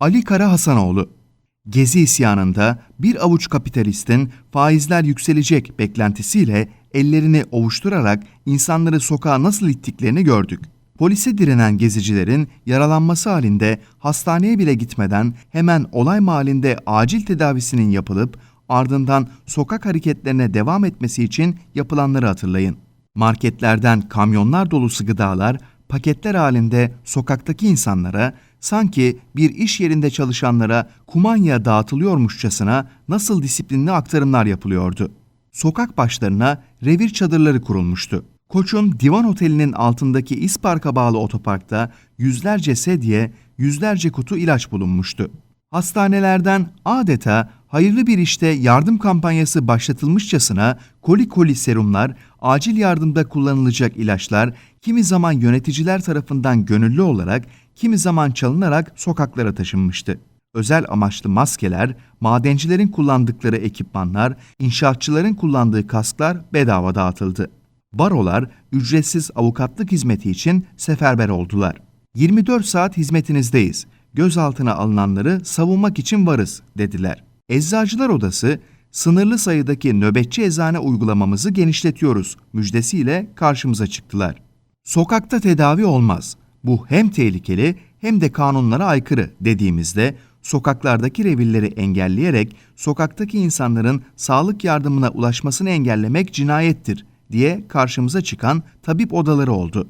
Ali Kara Hasanoğlu Gezi isyanında bir avuç kapitalistin faizler yükselecek beklentisiyle ellerini ovuşturarak insanları sokağa nasıl ittiklerini gördük. Polise direnen gezicilerin yaralanması halinde hastaneye bile gitmeden hemen olay mahallinde acil tedavisinin yapılıp ardından sokak hareketlerine devam etmesi için yapılanları hatırlayın. Marketlerden kamyonlar dolusu gıdalar paketler halinde sokaktaki insanlara sanki bir iş yerinde çalışanlara kumanya dağıtılıyormuşçasına nasıl disiplinli aktarımlar yapılıyordu. Sokak başlarına revir çadırları kurulmuştu. Koç'un Divan Oteli'nin altındaki İspark'a bağlı otoparkta yüzlerce sedye, yüzlerce kutu ilaç bulunmuştu. Hastanelerden adeta hayırlı bir işte yardım kampanyası başlatılmışçasına koli koli serumlar, acil yardımda kullanılacak ilaçlar kimi zaman yöneticiler tarafından gönüllü olarak, kimi zaman çalınarak sokaklara taşınmıştı. Özel amaçlı maskeler, madencilerin kullandıkları ekipmanlar, inşaatçıların kullandığı kasklar bedava dağıtıldı. Barolar ücretsiz avukatlık hizmeti için seferber oldular. 24 saat hizmetinizdeyiz. Gözaltına alınanları savunmak için varız dediler. Eczacılar Odası sınırlı sayıdaki nöbetçi eczane uygulamamızı genişletiyoruz müjdesiyle karşımıza çıktılar. Sokakta tedavi olmaz. Bu hem tehlikeli hem de kanunlara aykırı dediğimizde sokaklardaki revirleri engelleyerek sokaktaki insanların sağlık yardımına ulaşmasını engellemek cinayettir diye karşımıza çıkan tabip odaları oldu.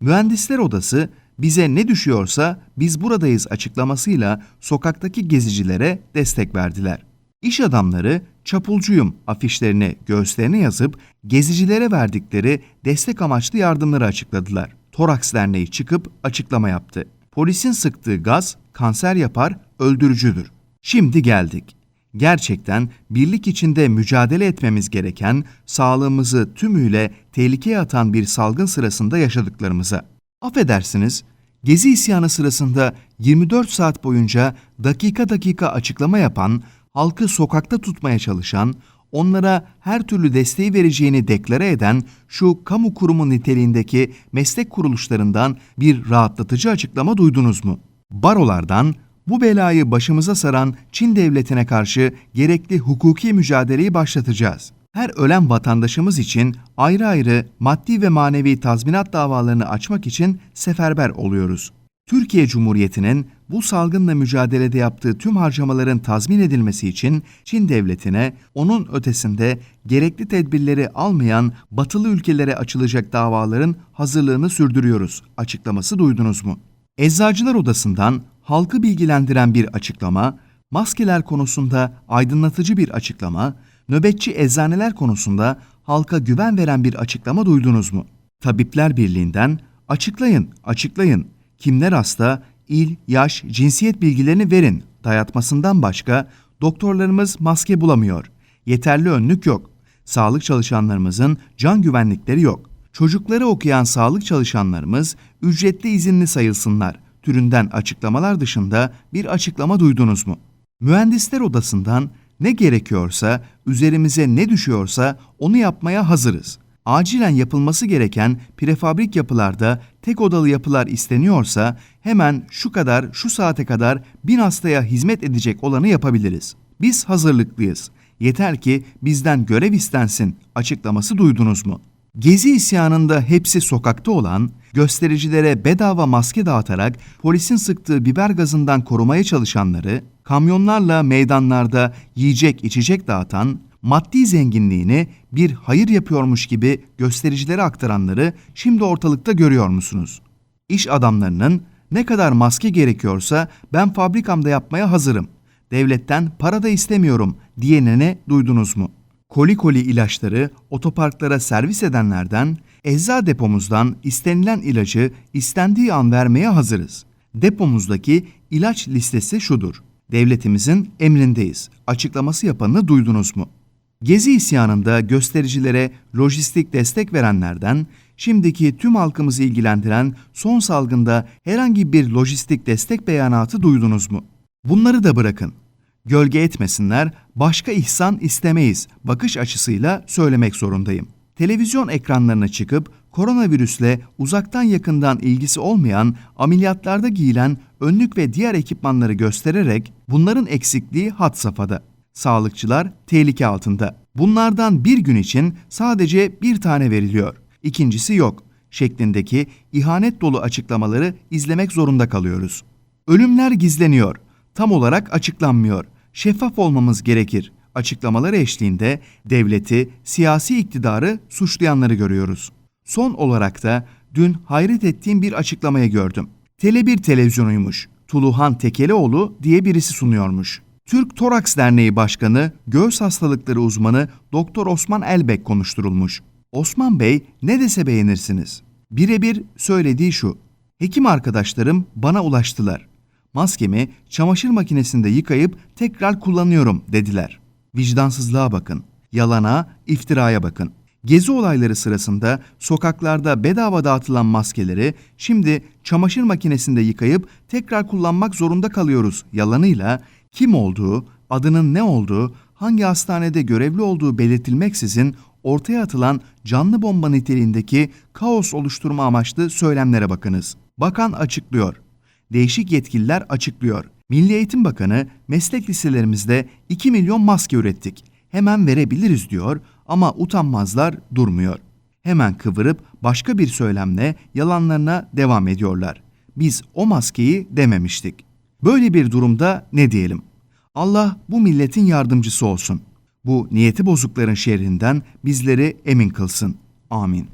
Mühendisler Odası bize ne düşüyorsa biz buradayız açıklamasıyla sokaktaki gezicilere destek verdiler. İş adamları çapulcuyum afişlerini göğüslerine yazıp gezicilere verdikleri destek amaçlı yardımları açıkladılar. Toraks Derneği çıkıp açıklama yaptı. Polisin sıktığı gaz kanser yapar, öldürücüdür. Şimdi geldik. Gerçekten birlik içinde mücadele etmemiz gereken, sağlığımızı tümüyle tehlikeye atan bir salgın sırasında yaşadıklarımıza. Affedersiniz, Gezi isyanı sırasında 24 saat boyunca dakika dakika açıklama yapan, halkı sokakta tutmaya çalışan, onlara her türlü desteği vereceğini deklare eden şu kamu kurumu niteliğindeki meslek kuruluşlarından bir rahatlatıcı açıklama duydunuz mu? Barolardan bu belayı başımıza saran Çin devletine karşı gerekli hukuki mücadeleyi başlatacağız. Her ölen vatandaşımız için ayrı ayrı maddi ve manevi tazminat davalarını açmak için seferber oluyoruz. Türkiye Cumhuriyeti'nin bu salgınla mücadelede yaptığı tüm harcamaların tazmin edilmesi için Çin devletine onun ötesinde gerekli tedbirleri almayan batılı ülkelere açılacak davaların hazırlığını sürdürüyoruz açıklaması duydunuz mu? Eczacılar Odası'ndan halkı bilgilendiren bir açıklama, maskeler konusunda aydınlatıcı bir açıklama, nöbetçi eczaneler konusunda halka güven veren bir açıklama duydunuz mu? Tabipler Birliği'nden açıklayın, açıklayın. Kimler hasta, il, yaş, cinsiyet bilgilerini verin dayatmasından başka doktorlarımız maske bulamıyor. Yeterli önlük yok. Sağlık çalışanlarımızın can güvenlikleri yok. Çocukları okuyan sağlık çalışanlarımız ücretli izinli sayılsınlar türünden açıklamalar dışında bir açıklama duydunuz mu? Mühendisler Odası'ndan ne gerekiyorsa, üzerimize ne düşüyorsa onu yapmaya hazırız. Acilen yapılması gereken prefabrik yapılarda tek odalı yapılar isteniyorsa hemen şu kadar şu saate kadar bin hastaya hizmet edecek olanı yapabiliriz. Biz hazırlıklıyız. Yeter ki bizden görev istensin açıklaması duydunuz mu? Gezi isyanında hepsi sokakta olan, göstericilere bedava maske dağıtarak polisin sıktığı biber gazından korumaya çalışanları, kamyonlarla meydanlarda yiyecek içecek dağıtan, maddi zenginliğini bir hayır yapıyormuş gibi göstericilere aktaranları şimdi ortalıkta görüyor musunuz? İş adamlarının ne kadar maske gerekiyorsa ben fabrikamda yapmaya hazırım. Devletten para da istemiyorum diyenene duydunuz mu? Koli koli ilaçları otoparklara servis edenlerden, ecza depomuzdan istenilen ilacı istendiği an vermeye hazırız. Depomuzdaki ilaç listesi şudur. Devletimizin emrindeyiz. Açıklaması yapanını duydunuz mu? Gezi isyanında göstericilere lojistik destek verenlerden, şimdiki tüm halkımızı ilgilendiren son salgında herhangi bir lojistik destek beyanatı duydunuz mu? Bunları da bırakın. Gölge etmesinler, başka ihsan istemeyiz bakış açısıyla söylemek zorundayım. Televizyon ekranlarına çıkıp koronavirüsle uzaktan yakından ilgisi olmayan ameliyatlarda giyilen önlük ve diğer ekipmanları göstererek bunların eksikliği had safhada. Sağlıkçılar tehlike altında. Bunlardan bir gün için sadece bir tane veriliyor. İkincisi yok şeklindeki ihanet dolu açıklamaları izlemek zorunda kalıyoruz. Ölümler gizleniyor. Tam olarak açıklanmıyor. Şeffaf olmamız gerekir. Açıklamaları eşliğinde devleti, siyasi iktidarı suçlayanları görüyoruz. Son olarak da dün hayret ettiğim bir açıklamayı gördüm. Tele1 televizyonuymuş. Tuluhan Tekelioğlu diye birisi sunuyormuş. Türk Toraks Derneği Başkanı, göğüs hastalıkları uzmanı Doktor Osman Elbek konuşturulmuş. Osman Bey ne dese beğenirsiniz. Birebir söylediği şu. Hekim arkadaşlarım bana ulaştılar. Maskemi çamaşır makinesinde yıkayıp tekrar kullanıyorum dediler. Vicdansızlığa bakın. Yalana, iftiraya bakın. Gezi olayları sırasında sokaklarda bedava dağıtılan maskeleri şimdi çamaşır makinesinde yıkayıp tekrar kullanmak zorunda kalıyoruz yalanıyla kim olduğu, adının ne olduğu, hangi hastanede görevli olduğu belirtilmeksizin ortaya atılan canlı bomba niteliğindeki kaos oluşturma amaçlı söylemlere bakınız. Bakan açıklıyor. Değişik yetkililer açıklıyor. Milli Eğitim Bakanı meslek liselerimizde 2 milyon maske ürettik. Hemen verebiliriz diyor ama utanmazlar durmuyor. Hemen kıvırıp başka bir söylemle yalanlarına devam ediyorlar. Biz o maskeyi dememiştik. Böyle bir durumda ne diyelim? Allah bu milletin yardımcısı olsun. Bu niyeti bozukların şerrinden bizleri emin kılsın. Amin.